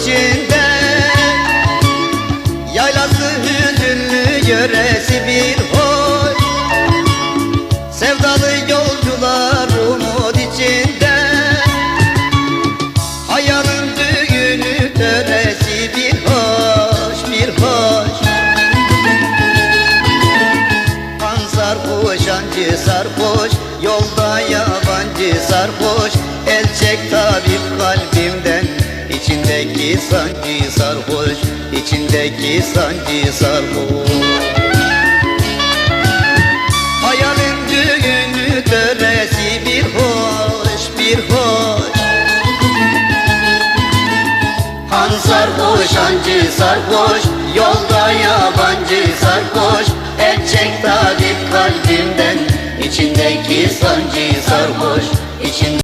içinde. Yaylası hüzünlü göresi bir hoy Sevdalı yolcular umut içinde. Hayanın düğünü töresi bir hoş bir hoş. Pansar boşancı sarhoş. Yolda yabancı sarhoş. El çek tabip kalbimden. İçindeki sancı sarhoş İçindeki sancı sarhoş. Hayalin düğünü töresi bir hoş bir hoş. Han sarhoş hancı sarhoş Yolda yabancı sarhoş. El çek tabip kalbimden İçindeki sancı sarhoş İçinde